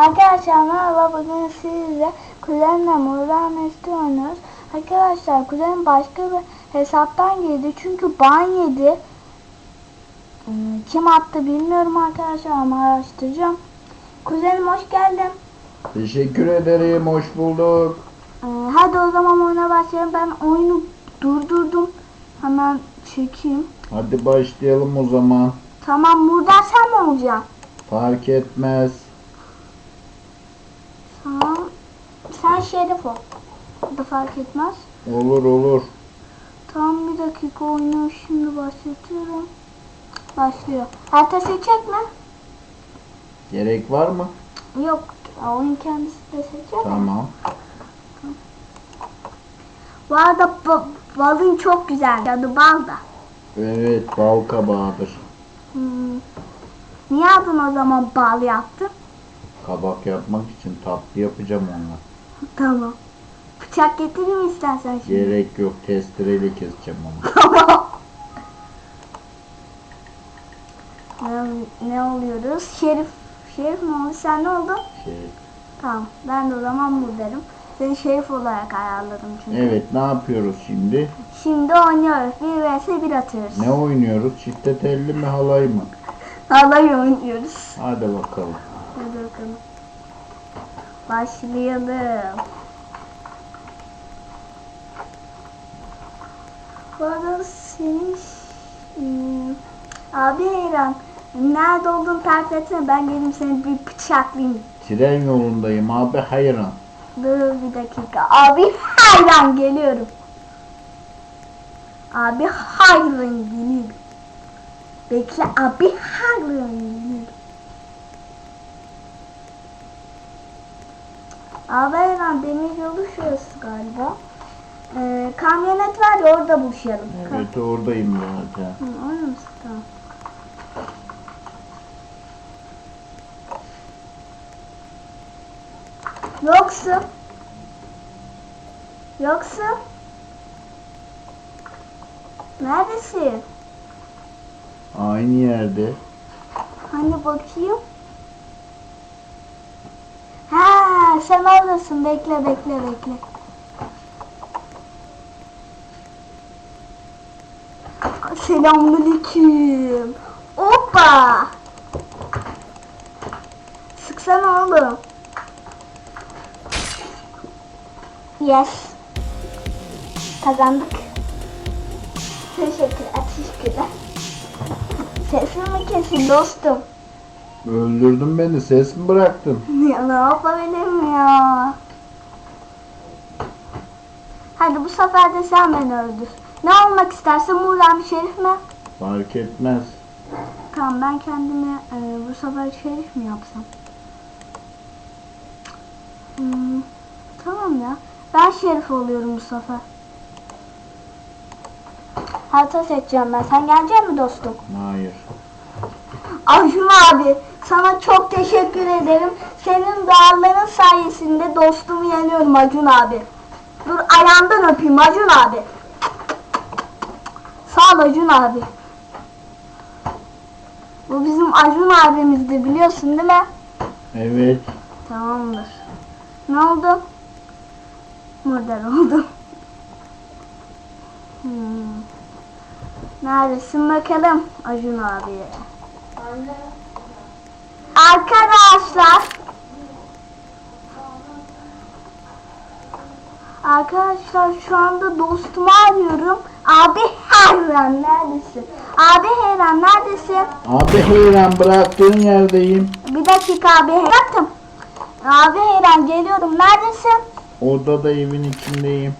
Arkadaşlar merhaba bugün sizle kuzenimle Muğla Mesut'u oynuyoruz. Arkadaşlar kuzenim başka bir hesaptan girdi çünkü ban yedi. Hmm, Kim attı bilmiyorum arkadaşlar ama araştıracağım. Kuzenim hoş geldin. Teşekkür ederim, hoş bulduk. Ee, hadi o zaman oyuna başlayalım. Ben oyunu durdurdum. Hemen çekeyim. Hadi başlayalım o zaman. Tamam burada sen mi olacaksın? Fark etmez. Tamam. Sen şerif ol. Bu da fark etmez. Olur olur. Tamam bir dakika oyunu şimdi başlatıyorum. Başlıyor. Harita seçecek mi? Gerek var mı? Yok. Oyun kendisi de seçecek? Tamam. Bu arada ba- balın çok güzel. Adı bal da. Evet, bal kabağıdır. Hmm. Niye adını o zaman bal yaptın? Kabak yapmak için tatlı yapacağım onunla. Tamam. Bıçak getireyim mi istersen şimdi? Gerek yok, testereyle keseceğim onu. Tamam. ne, oluyoruz? Şerif. Şerif mi oldu? Sen ne oldun? Şey, Tamam. Ben de o zaman buradayım. Seni şerif olarak ayarladım çünkü. evet, ne yapıyoruz şimdi? Şimdi oynuyoruz. 1 vs 1 atıyoruz. Ne oynuyoruz? Çifte telli mi, halay mı? Halay oynuyoruz. Hadi bakalım. Hadi bakalım. Başlayalım. Bu arada senin hmm, abi Heyran nerede olduğunu tarif etsene ben gelip seni bir bıçaklayayım. Tren yolundayım abi, hayran. Dur bir dakika. Abi hayran geliyorum. Abi hayran geliyorum. Bekle abi hayran geliyorum. Abi hayran demir yolu şurası galiba. Ee, kamyonet var ya orada buluşalım. Evet, oradayım zaten. Hı, orada mısın? Tamam. Yoksun. Yoksun. Neredesin? Aynı yerde. Hani bakayım. Sen oradasın. Bekle, bekle, bekle. Selamünaleyküm. Hoppa. Sıksana oğlum. Yes. Kazandık. Teşekkürler, teşekkürler. Sesimi kesin dostum. Öldürdün beni, ses mi bıraktın? Ya ne yapabilirim ya? Hadi bu sefer de sen beni öldür. Ne olmak istersin Muğla bir şerif mi? Fark etmez. Tamam ben kendime e, bu sefer şerif mi yapsam? Hmm, tamam ya. Ben şerif oluyorum bu sefer. Harita seçeceğim ben. Sen gelecek mi dostum? Hayır. Acun abi sana çok teşekkür ederim. Senin duaların sayesinde dostumu yeniyorum Acun abi. Dur ayağından öpeyim Acun abi. Sağ ol Acun abi. Bu bizim Acun abimizdi biliyorsun değil mi? Evet. Tamamdır. Ne oldu? Murder oldum. Hmm. Neredesin bakalım Acun abi? Arkadaşlar Arkadaşlar şu anda dostumu arıyorum. Abi Heyran neredesin? Abi Heyran neredesin? Abi hayran bıraktığın yerdeyim. Bir dakika abi Heyran. Abi Heyran geliyorum. Neredesin? Odada evin içindeyim.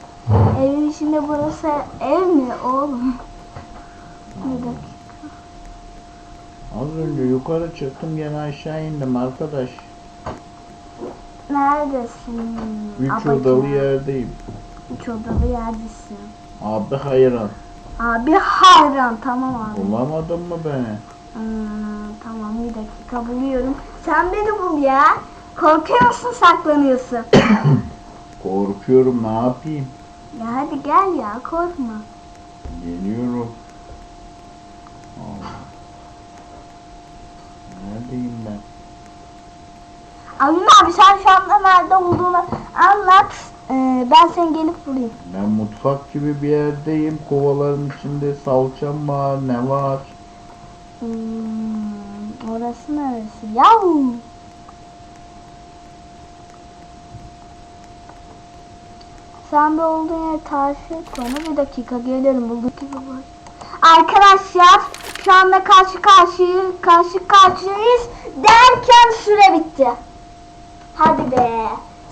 Evin içinde burası ev mi oğlum? Bir dakika. Az önce yukarı çıktım gene aşağı indim arkadaş. Neredesin? Üç Abacım? odalı yerdeyim. Üç odalı yerdesin. Abi hayran. Abi hayran tamam abi. Bulamadın mı beni? Hmm, tamam bir dakika buluyorum. Sen beni bul ya. Korkuyor musun saklanıyorsun? Korkuyorum ne yapayım? ya hadi gel ya korkma. Geliyorum. Allah. Neredeyim ben? Avni abi sen şu anda nerede olduğunu anlat. Ee, ben seni gelip vurayım. Ben mutfak gibi bir yerdeyim. Kovaların içinde salçam var. Ne var? Hmm, orası neresi? Yahu. Sen bir olduğun yeri tarif et bana. Bir dakika gelirim. Bulduk gibi var. Arkadaşlar şu anda karşı karşıya karşı karşıyayız derken süre bitti. Hadi be.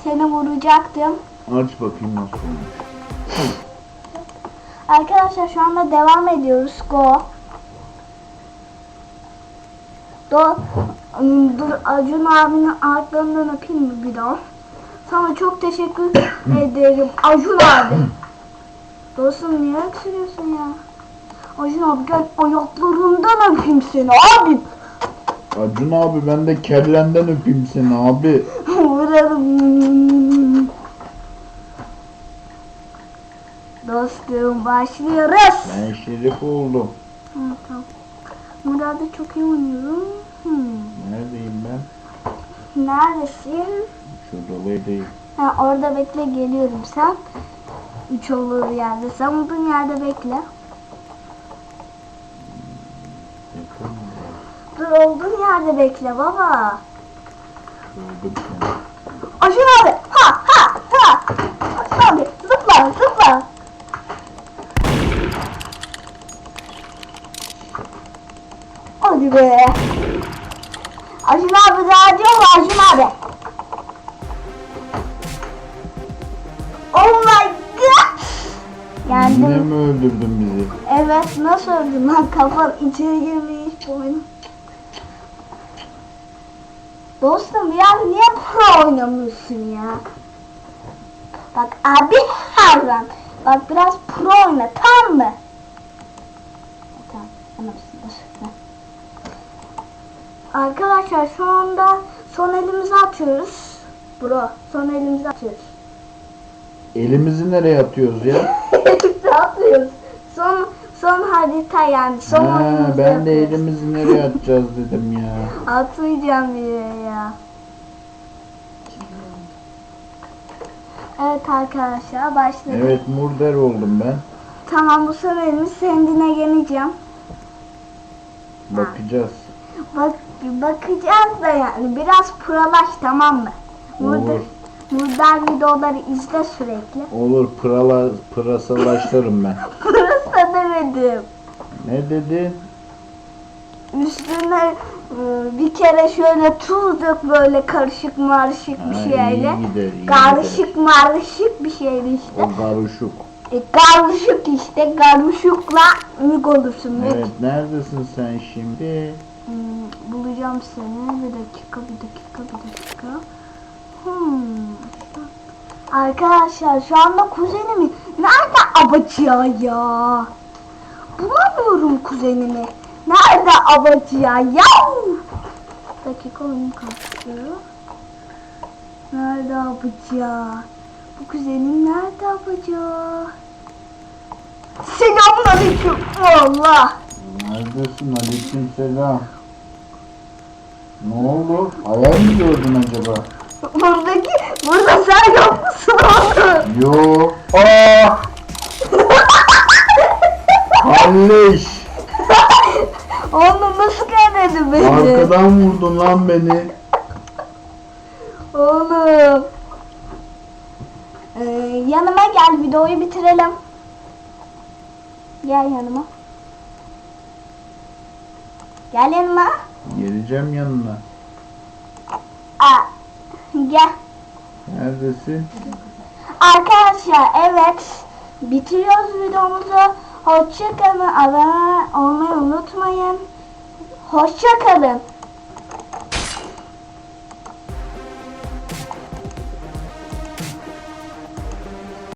Seni vuracaktım. Aç bakayım nasıl olmuş. Arkadaşlar şu anda devam ediyoruz. Go. Do dur Acun abinin ayaklarından öpeyim mi bir daha? Sana çok teşekkür ederim Acun abi. Dostum niye öksürüyorsun ya? Acun abi gel ayaklarından öpeyim seni abi. Acun abi ben de kellenden öpeyim seni abi. Dostum başlıyoruz. Ben şerif oldum. Tamam. Burada çok iyi oynuyorum. Hmm. Neredeyim ben? Neredesin? Şurada değil. Ha, orada bekle geliyorum sen. Üç olur yerde. Sen olduğun yerde bekle. Yakın mı? Dur yerde bekle baba. Seni. Acun abi. Ha ha ha. Acun abi zıpla zıpla. Hadi be. Acun abi daha diyor mu Acun abi? Oh my god. Yendim. Yine mi öldürdün bizi? Evet nasıl öldüm lan kafam içeri girmiş bu oyun. Dostum ya niye pro oynamıyorsun ya? Bak abi Harran. Bak biraz pro oyna tamam mı? Tamam anlamışsın dur. Heh. Arkadaşlar şu anda son elimizi atıyoruz. Bro son elimizi atıyoruz. Elimizi nereye atıyoruz ya? Son harita yani son Ha, ben de yapıyoruz. elimizi nereye atacağız dedim ya. Atmayacağım bir yere ya. Evet arkadaşlar başladık. Evet murder oldum ben. Tamam bu son elimiz kendine geleceğim. Bakacağız. Bak bakacağız da yani biraz prolaş tamam mı? Burada Olur. Buradan videoları izle sürekli. Olur pırala, pırasalaştırım ben. Demedim. Ne dedin? Üstüne e, bir kere şöyle tuz dök böyle karışık marışık bir şeyle. iyi gider, iyi Karışık marışık bir şeyle işte. O karışık. E, karışık işte karışıkla mük olursun mük. Evet neredesin sen şimdi? Hmm, bulacağım seni. Bir dakika bir dakika bir dakika. Hmm. Arkadaşlar şu anda kuzenimi nerede abacıya ya? Bulamıyorum kuzenimi. Nerede abacıya ya? Bir dakika oyun kalktı. Nerede abacıya? Bu kuzenim nerede abacıya? Selamünaleyküm. Allah. Neredesin? Aleyküm selam. Ne oldu? Hayal mi gördün acaba? Buradaki, burada sen yok musun? Yo. Aa! Kalleş. Oğlum nasıl gelmedi beni? Arkadan vurdun lan beni. Oğlum. Ee, yanıma gel videoyu bitirelim. Gel yanıma. Gel yanıma. Geleceğim yanına. Aa, gel. Neredesin? Arkadaşlar evet bitiriyoruz videomuzu. Hoşçakalın. Abone olmayı unutmayın. Hoşçakalın.